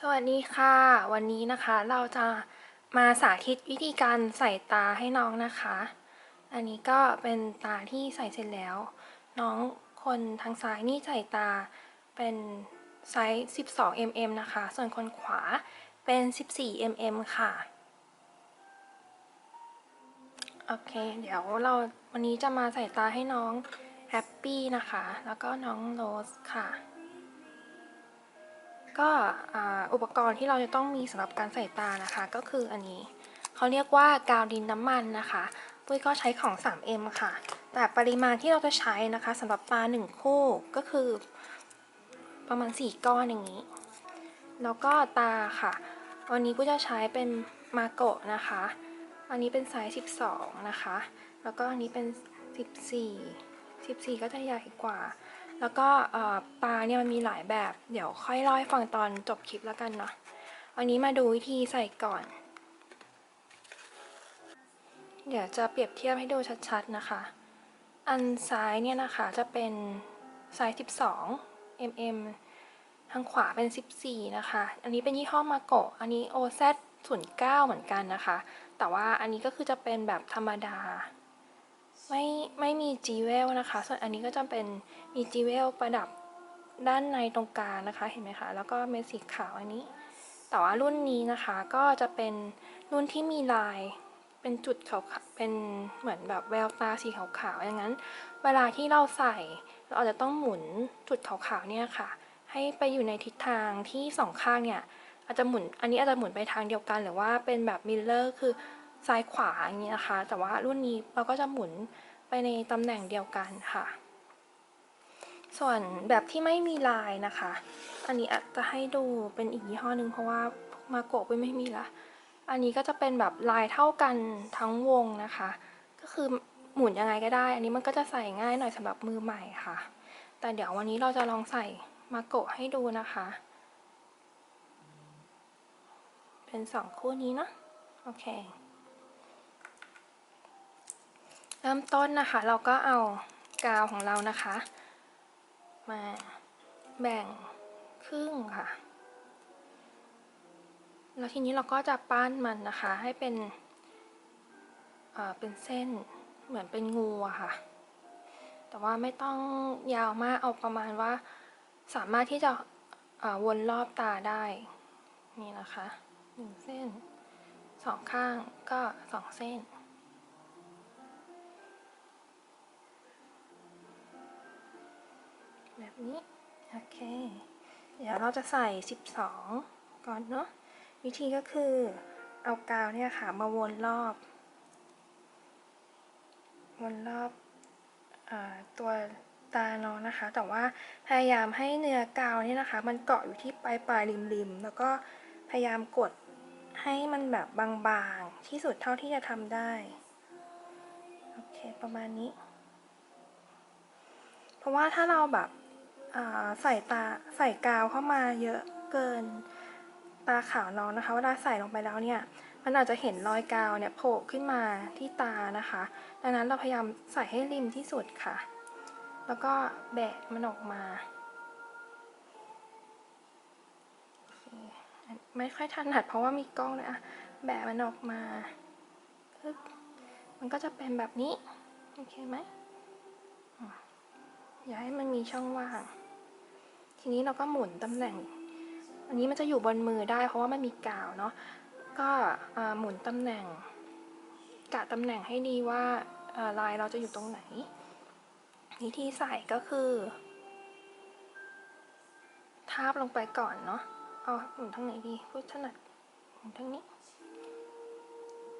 สวัสดีค่ะ วันนี้นะคะเราจะมาสาธิตวิธีการใส่ตาให้น้องนะคะ อันนี้ก็เป็นตาที่ใส่เสร็จแล้ว น้องคนทางซ้ายนี่ใส่ตาเป็นไซส์ 12 mm นะคะ ส่วนคนขวาเป็น 14 mm ค่ะ โอเค เดี๋ยวเราวันนี้จะมาใส่ตาให้น้องแฮปปี้นะคะ แล้วก็น้องโรสค่ะ ก็อุปกรณ์ที่เราจะต้องมีสำหรับการใส่ตานะคะ ก็คืออันนี้เขาเรียกว่ากาวดินน้ำมันนะคะปุ้ยก็ใช้ของ 3M ค่ะ แต่ปริมาณที่เราจะใช้นะคะสำหรับตา 1 คู่ก็คือประมาณ 4 ก้อนอย่างนี้ แล้วก็ตาค่ะ วันนี้ปุ้ยจะใช้เป็นมาโกะนะคะ อันนี้เป็นไซส์ 12 นะคะ แล้วก็อันนี้เป็น 14 14 ก็จะใหญ่กว่า แล้วก็ปลาเนี่ยมันมีหลายแบบ เดี๋ยวค่อยเล่าให้ฟังตอนจบคลิปแล้วกันเนาะวันนี้มาดูวิธีใส่ก่อน เดี๋ยวจะเปรียบเทียบให้ดูชัดๆนะคะ อันซ้ายเนี่ยนะคะจะเป็นไซส์12 mm ทางขวาเป็น 14 นะคะ อันนี้เป็นยี่ห้อมาโกะ อันนี้ OZ 09 เหมือนกันนะคะ แต่ว่าอันนี้ก็คือจะเป็นแบบธรรมดา ไม่ไม่มีจีเวลนะคะ ส่วนอันนี้ก็จะเป็นมีจีเวลประดับด้านในตรงกลางนะคะเห็นไหมคะ แล้วก็เม็ดสีขาวอันนี้ แต่ว่ารุ่นนี้นะคะก็จะเป็นรุ่นที่มีลายเป็นจุดขาวเป็นเหมือนแบบแววตาสีขาวๆอย่างนั้น เวลาที่เราใส่ เราอาจจะต้องหมุนจุดขาวๆเนี่ยค่ะ ให้ไปอยู่ในทิศทางที่สองข้างเนี่ยอาจจะหมุน อันนี้อาจจะหมุนไปทางเดียวกัน หรือว่าเป็นแบบมิลเลอร์คือ ซ้ายขวาอย่างนี้นะคะ แต่ว่ารุ่นนี้เราก็จะหมุนไปในตำแหน่งเดียวกันค่ะ ส่วนแบบที่ไม่มีลายนะคะ อันนี้อาจจะให้ดูเป็นอีกยี่ห้อหนึ่งเพราะว่ามาโกะไปไม่มีละ อันนี้ก็จะเป็นแบบลายเท่ากันทั้งวงนะคะ ก็คือหมุนยังไงก็ได้ อันนี้มันก็จะใส่ง่ายหน่อยสำหรับมือใหม่ค่ะ แต่เดี๋ยววันนี้เราจะลองใส่มาโกะให้ดูนะคะ เป็นสองคู่นี้เนาะโอเค เริ่มต้นนะคะ เราก็เอากาวของเรานะคะ มาแบ่งครึ่งค่ะ แล้วทีนี้เราก็จะปั้นมันนะคะ ให้เป็นเอ่อเป็นเส้นเหมือนเป็นงูอะค่ะ แต่ว่าไม่ต้องยาวมากเอาประมาณว่า สามารถที่จะวนรอบตาได้ นี่นะคะหนึ่งเส้นสองข้างก็สองเส้น แบบนี้ โอเค เดี๋ยวเราจะใส่ 12 ก่อนเนาะ วิธีก็คือเอากาวเนี่ยค่ะมาวนรอบ วนรอบอตัวตาน้องนะคะ แต่ว่าพยายามให้เนื้อกาวเนี่ยนะคะ มันเกาะอยู่ที่ปลายปลายริมริมๆแล้วก็พยายามกดให้มันแบบบางๆ ที่สุดเท่าที่จะทำได้ โอเค ประมาณนี้ เพราะว่าถ้าเราแบบ ใส่ตาใส่กาวเข้ามาเยอะเกินตาขาวน้องนะคะ เวลาใส่ลงไปแล้วเนี่ย มันอาจจะเห็นรอยกาวเนี่ยโผล่ขึ้นมาที่ตานะคะ ดังนั้นเราพยายามใส่ให้ริมที่สุดค่ะ แล้วก็แบะมันออกมา ไม่ค่อยถนัดเพราะว่ามีกล้องเลยอะแบะมันออกมา มันก็จะเป็นแบบนี้ โอเคไหมอย่าให้มันมีช่องว่าง ทีนี้เราก็หมุนตำแหน่ง อันนี้มันจะอยู่บนมือได้เพราะว่ามันมีกาวเนาะก็หมุนตำแหน่ง กะตำแหน่งให้ดีว่าอ่าลายเราจะอยู่ตรงไหน วิธีใส่ก็คือทาบลงไปก่อนเนาะเอาหมุนทางไหนดีพูดถนัดหมุนทางนี้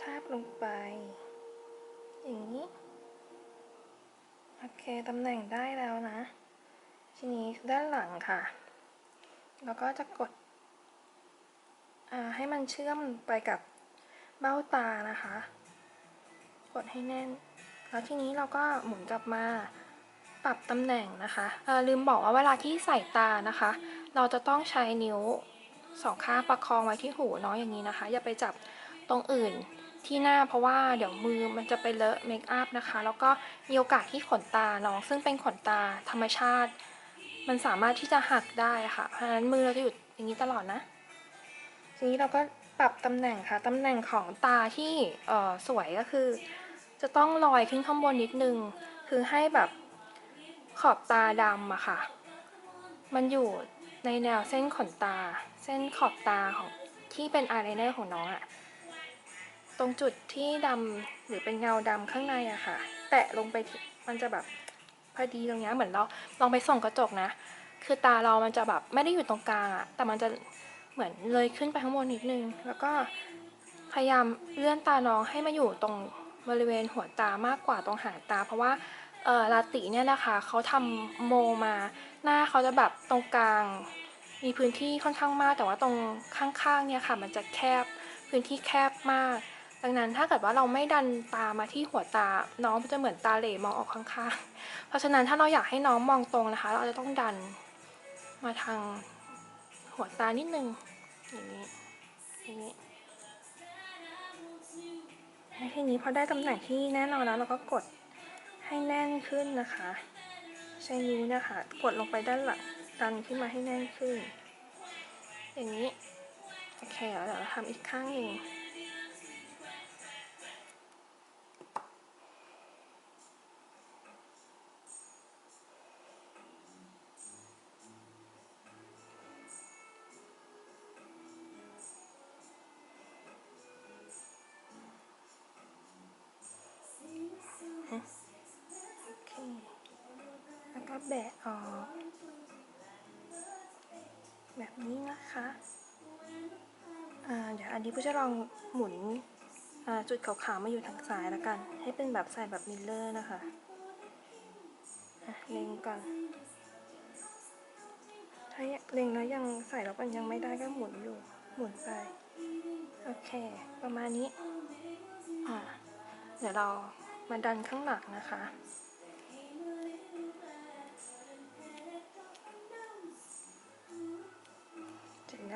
ทาบลงไป อย่างนี้ โอเคตำแหน่งได้แล้วนะ ทีนี้ด้านหลังค่ะแล้วก็จะกดให้มันเชื่อมไปกับเบ้าตานะคะ กดให้แน่น แล้วทีนี้เราก็หมุนกลับมาปรับตำแหน่งนะคะลืมบอกว่าเวลาที่ใส่ตานะคะ เราจะต้องใช้นิ้วสองข้างประคองไว้ที่หูเนาะอย่างนี้นะคะ อย่าไปจับตรงอื่นที่หน้าเพราะว่าเดี๋ยวมือมันจะไปเลอะเมคอัพนะคะ แล้วก็มีโอกาสที่ขนตาน้องซึ่งเป็นขนตาธรรมชาติ มันสามารถที่จะหักได้ค่ะ เพราะฉะนั้นมือเราจะอยู่อย่างนี้ตลอดนะ ทีนี้เราก็ปรับตำแหน่งค่ะ ตำแหน่งของตาที่เอ่อสวยก็คือ จะต้องลอยขึ้นข้างบนนิดนึง คือให้แบบขอบตาดำอะค่ะ มันอยู่ในแนวเส้นขนตา เส้นขอบตาของที่เป็นอายไลเนอร์ของน้องอะตรงจุดที่ดำหรือเป็นเงาดำข้างในอะค่ะ แตะลงไปมันจะแบบ อดีตรงเนี้ยเหมือนเราลองไปส่องกระจกนะ คือตาเรามันจะแบบไม่ได้อยู่ตรงกลางอะแต่มันจะเหมือนเลยขึ้นไปข้างบนนิดนึง แล้วก็พยายามเลื่อนตาน้องให้มาอยู่ตรงบริเวณหัวตามากกว่าตรงหางตา เพราะว่าเออลาติเนี่ยนะคะเขาทำโมมาหน้าเขาจะแบบตรงกลาง มีพื้นที่ค่อนข้างมาก แต่ว่าตรงข้างๆเนี่ยค่ะ มันจะแคบพื้นที่แคบมาก ดังนั้นถ้าเกิดว่าเราไม่ดันตามาที่หัวตา น้องจะเหมือนตาเหล่มองออกข้างๆ เพราะฉะนั้นถ้าเราอยากให้น้องมองตรงนะคะ เราจะต้องดันมาทางหัวตานิดนึงอย่างนี้อย่างนี้ในทีนี้พอได้ตำแหน่งที่แน่นอนแล้วเราก็กดให้แน่นขึ้นนะคะ ใช้นิ้วนะคะ กดลงไปด้านหลังดันขึ้นมาให้แน่นขึ้น อย่างนี้โอเคแล้วเดี๋ยวเราทำอีกข้างหนึ่ง แบบนี้นะคะเดี๋ยวอันนี้ผู้จะลองหมุนจุดขาวๆมาอยู่ทางซ้ายแล้วกัน ให้เป็นแบบใส่แบบมิลเลอร์นะคะเล็งก่อนถ้าเล็งแล้วยังใส่แล้วมันยังไม่ได้ก็หมุนอยู่ หมุนไป โอเค ประมาณนี้ เดี๋ยวเรามาดันข้างหลังนะคะ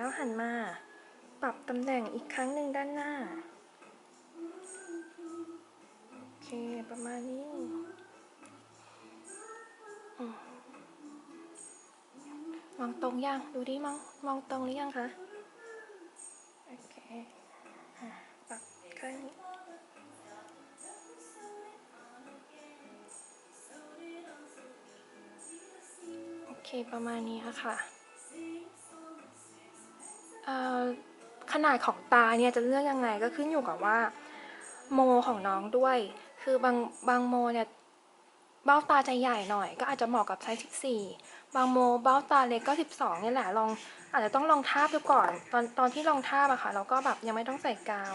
แล้วหันมา ปรับตำแหน่งอีกครั้งหนึ่งด้านหน้า โอเค ประมาณนี้มองตรงยัง ดูดิมอง มองตรงหรือยังคะ โอเคอะปรับข้างนี้โอเค ประมาณนี้ค่ะ ขนาดของตาเนี่ยจะเลือกยังไงก็ขึ้นอยู่กับว่า โมของน้องด้วย คือบางบางโมเนี่ยเบ้าตาจะใหญ่หน่อย ก็อาจจะเหมาะกับไซส์14 บางโมเบ้าตาเล็กก็ 12เนี่ยแหละลองอาจจะต้องลองทาบดูก่อน ตอนตอนที่ลองทาบอะค่ะ เราก็แบบยังไม่ต้องใส่กาว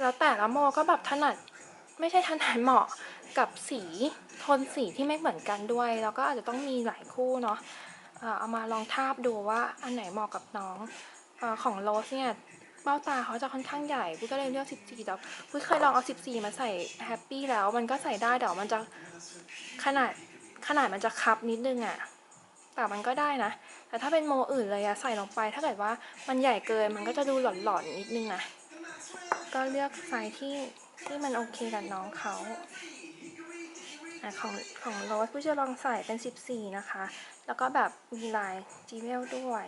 แล้วแต่ละโมก็แบบถนัดไม่ใช่ถนัดเหมาะกับสีโทนสีที่ไม่เหมือนกันด้วย แล้วก็อาจจะต้องมีหลายคู่เนาะเอามาลองทาบดูว่าอันไหนเหมาะกับน้อง อของโรสเนี่ยเบ้าตาเขาจะค่อนข้างใหญ่ปุ้ยก็เลยเลือก 14แต่ปุ้ยเคยลองเอา 14 มาใส่แฮปปี้แล้ว มันก็ใส่ได้แต่มันจะขนาดขนาดมันจะคับนิดนึงอะแต่มันก็ได้นะ แต่ถ้าเป็นโมอื่นเลยอะใส่ลงไป ถ้าเกิดว่ามันใหญ่เกินมันก็จะดูหลอนๆนิดนึงนะ ก็เลือกไซส์ที่ที่มันโอเคกับน้องเขาอะของของโรสผู้จะลองใส่เป็น 14 นะคะ แล้วก็แบบมีลายจีเวลด้วย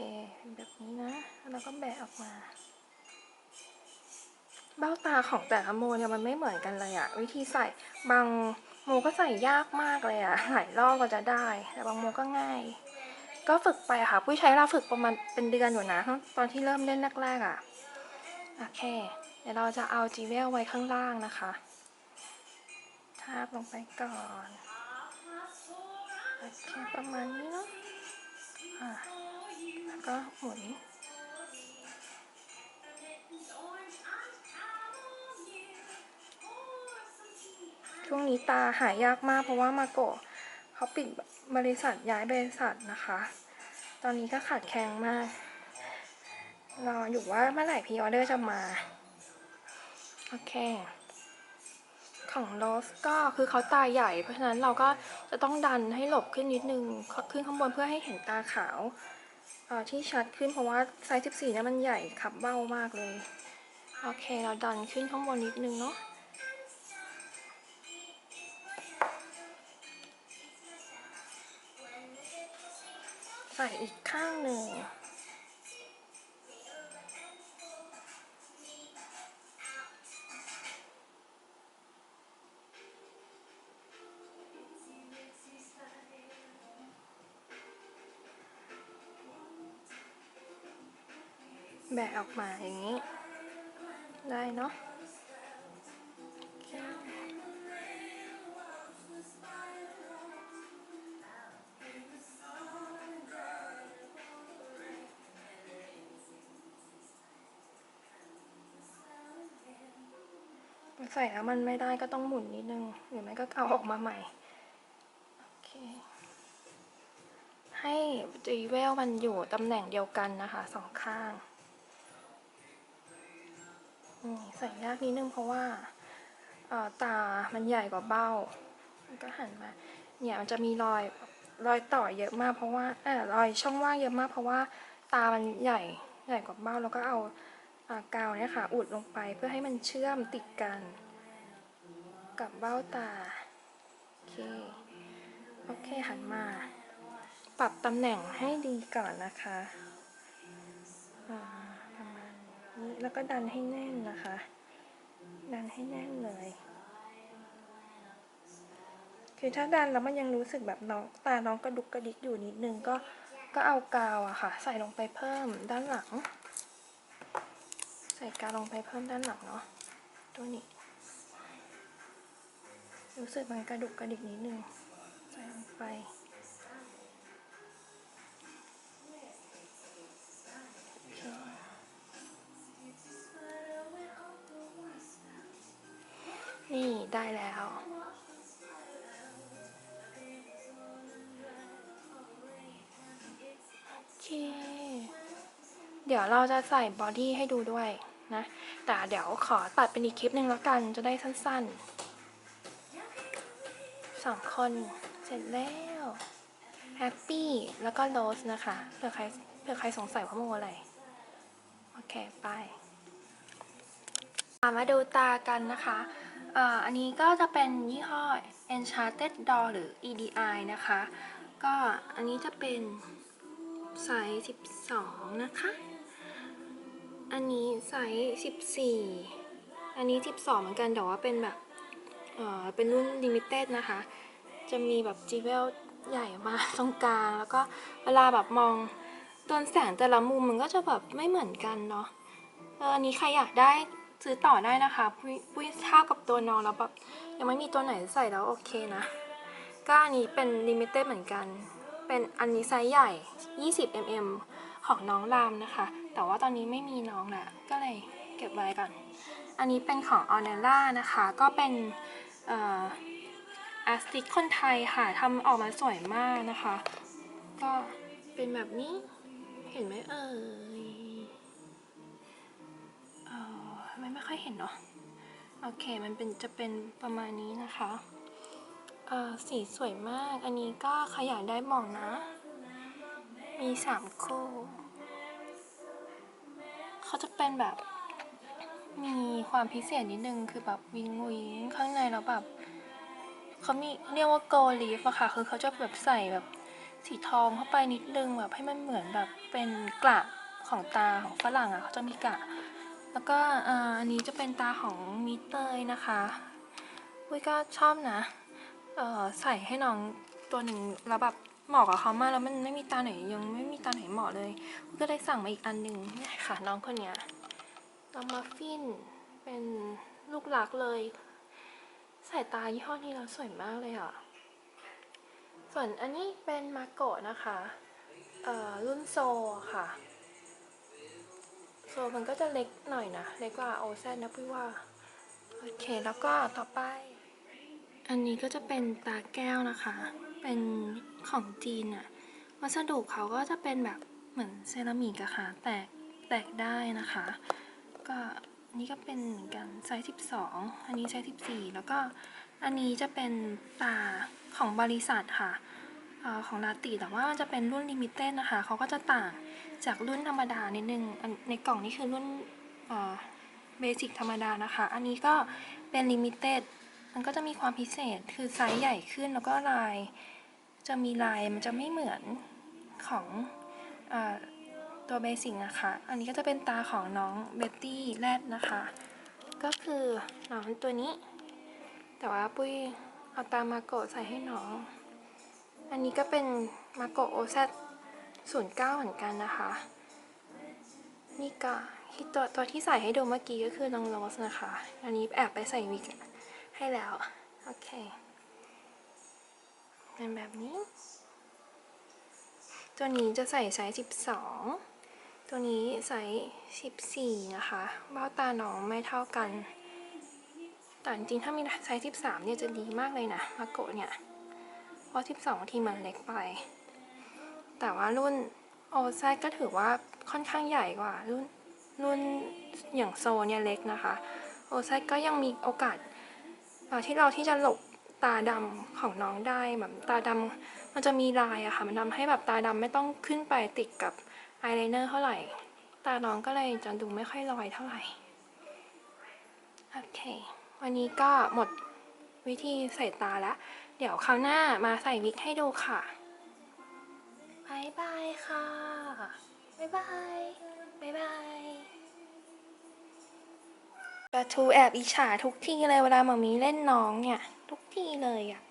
เคเป็นแบบนี้นะ แล้วก็แบะออกมา เบ้าตาของแต่ละโมเนี่ยมันไม่เหมือนกันเลยอะวิธีใส่บางโมก็ใส่ยากมากเลยอะหลายรอบก็จะได้ แต่บางโมก็ง่าย ก็ฝึกไปค่ะผู้ใช้เวลาฝึกประมาณเป็นเดือนอยู่นะ ตอนที่เริ่มเล่นแรกๆอะโอเค เดี๋ยวเราจะเอาจีเวลไว้ข้างล่างนะคะทาบลงไปก่อนโอเคประมาณนี้เนาะอะแล้ว ก็หมุนช่วงนี้ตาหายยากมากเพราะว่ามาโกะเขาปิดบริษัทย้ายบริษัทนะคะ ตอนนี้ก็ขาดแคลนมากรออยู่ว่าเมื่อไหร่พีออเดอร์จะมา โอเค ของโรสก็คือเขาตาใหญ่ เพราะฉะนั้นเราก็จะต้องดันให้หลบขึ้นนิดนึงขึ้นข้างบนเพื่อให้เห็นตาขาว ที่ชัดขึ้นเพราะว่าไซส์14นี่มันใหญ่ขับเบ้ามากเลย โอเค เราดันขึ้นข้างบนนิดนึงเนาะใส่อีกข้างหนึ่ง แบะออกมาอย่างนี้ ได้เนาะใส่แล้วมันไม่ได้ก็ต้องหมุนนิดนึง หรือไม่ก็เอาออกมาใหม่ โอเค ให้จีเวลมันอยู่ตำแหน่งเดียวกันนะคะสองข้าง ใส่ยากนิดนึงเพราะว่าตามันใหญ่กว่าเบ้าก็หันมา เนี่ยมันจะมีรอยรอยต่อเยอะมาก เพราะว่าเออรอยช่องว่างเยอะมาก เพราะว่าตามันใหญ่ใหญ่กว่าเบ้าแล้วก็เอาอากาวเนี่ยค่ะอุดลงไปเพื่อให้มันเชื่อมติดกัน กับเบ้าตา โอเค โอเคหันมา ปรับตำแหน่งให้ดีก่อนนะคะอ่า แล้วก็ดันให้แน่นนะคะ ดันให้แน่นเลย คือถ้าดันแล้วมันยังรู้สึกแบบน้องตาน้องกระดุกกระดิกอยู่นิดนึงก็ก็เอากาวอะค่ะ ใส่ลงไปเพิ่มด้านหลัง ใส่กาวลงไปเพิ่มด้านหลังเนาะตัวนี้ รู้สึกมันกระดุกกระดิกนิดนึงใส่ลงไป ได้แล้ว โอเค เดี๋ยวเราจะใส่บอดี้ให้ดูด้วยนะ แต่เดี๋ยวขอตัดเป็นอีกคลิปหนึ่งแล้วกันจะได้สั้นๆสองคนเสร็จแล้วแฮปปี้แล้วก็โรสนะคะเผื่อใครเผื่อใครสงสัยว่าโมอะไร โอเค ไปมาดูตากันนะคะ อันนี้ก็จะเป็นยี่ห้อ Enchanted Door หรือ EDI นะคะ ก็อันนี้จะเป็นไซส์ 12 นะคะ อันนี้ไซส์ 14 อันนี้ 12 เหมือนกันแต่ว่าเป็นแบบเออเป็นรุ่น Limited นะคะ จะมีแบบจีเวลใหญ่มาตรงกลาง แล้วก็เวลาแบบมองโดนแสงแต่ละมุมมันก็จะแบบไม่เหมือนกันเนาะอันนี้ใครอยากได้ ซื้อต่อได้นะคะปุ้ยปุ้ยเท่ากับตัวน้องแล้วแบบยังไม่มีตัวไหนใส่แล้วโอเคนะ ก็อันนี้เป็นลิมิเต็ดเหมือนกัน เป็นอันนี้ไซส์ใหญ่ 20 mm ของน้องรามนะคะ แต่ว่าตอนนี้ไม่มีน้องแหละก็เลยเก็บไว้ก่อน อันนี้เป็นของออเนล่านะคะ ก็เป็นเอ่ออาร์ติสคนไทยค่ะทำออกมาสวยมากนะคะ ก็เป็นแบบนี้ เห็นไหมเออ ไม่ค่อยเห็นเนาะโอเค มันเป็นจะเป็นประมาณนี้นะคะเออสีสวยมาก อันนี้ก็ขยายได้บอกนะ มีสามคู่ เขาจะเป็นแบบ มีความพิเศษนิดนึง คือแบบวิงวิงข้างในแล้วแบบ เขามีเรียกว่าโกลีฟอะค่ะ คือเขาจะแบบใส่แบบสีทองเข้าไปนิดนึงแบบให้มันเหมือนแบบเป็นกระของตาของฝรั่งอะเขาจะมีกระ แล้วก็อันนี้จะเป็นตาของมิเตอร์นะคะวิก็ชอบนะใส่ให้น้องตัวหนึ่งแล้วแบบเหมาะกับเขามากแล้วมันไม่มีตาไหนยังไม่มีตาไหนเหมาะเลยก็เลยสั่งมาอีกอันหนึ่งนี่ค่ะน้องคนเนี้ยน้องมัฟฟินเป็นลูกหลักเลยสายตายี่ห้อนี้เราสวยมากเลยอะ ส่วนอันนี้เป็นมาโกะนะคะ เอ่อรุ่นโซค่ะ โซมันก็จะเล็กหน่อยนะ เล็กกว่าโอแซนนะพี่ว่า โอเคแล้วก็ต่อไป อันนี้ก็จะเป็นตาแก้วนะคะ เป็นของจีนอะวัสดุเขาก็จะเป็นแบบเหมือนเซรามิกอะค่ะ แตกแตกได้นะคะ ก็นนี้ก็เป็นเหมือนกันไซส์12 อันนี้ไซส์14 แล้วก็อันนี้จะเป็นตาของบริษัทค่ะ ของลาติแต่ว่ามันจะเป็นรุ่นลิมิเต็ดนะคะเขาก็จะต่างจากรุ่นธรรมดานิดนึงในกล่องนี้คือรุ่นเบสิกธรรมดานะคะ อันนี้ก็เป็นลิมิเต็ดมันก็จะมีความพิเศษคือไซส์ใหญ่ขึ้นแล้วก็ลาย จะมีลายมันจะไม่เหมือนของอตัวเบสิกนะคะ อันนี้ก็จะเป็นตาของน้องเบตตี้แรดนะคะ ก็คือน้องตัวนี้ แต่ว่าปุ้ยเอาตามาโกะใส่ให้น้อง อันนี้ก็เป็นมาโกโอซศูนย์เก้าเหมือนกันนะคะ นี่ก็ที่ตัวตัวที่ใส่ให้ดูเมื่อกี้ก็คือน้องโรสนะคะ อันนี้แอบไปใส่วิกให้แล้ว โอเค เป็นแบบนี้ ตัวนี้จะใส่ไซส์12ตัวนี้ไซส์14นะคะ เบ้าตาน้องไม่เท่ากัน แต่จริงๆถ้ามีไซส์13เนี่ยจะดีมากเลยนะมาโกะเนี่ย เพราะ 12 ทีมันเล็กไป แต่ว่ารุ่นโอซก็ถือว่าค่อนข้างใหญ่กว่า รุ่นรุ่นอย่างโซเนี่ยเล็กนะคะโอซก็ยังมีโอกาสที่เราที่จะหลบตาดำของน้องได้แบบตาดำมันจะมีลายอะค่ะ มันทำให้แบบตาดำไม่ต้องขึ้นไปติดกับอายไลเนอร์เท่าไหร่ ตาน้องก็เลยจะดูไม่ค่อยลอยเท่าไหร่ โอเค วันนี้ก็หมดวิธีใส่ตาแล้ว เดี๋ยวคราวหน้ามาใส่วิกให้ดูค่ะบายบายค่ะบายบายบายบายปลาทูแอบอิจฉาทุกทีเลยเวลาหมามีเล่นน้องเนี่ย ทุกทีเลยอะ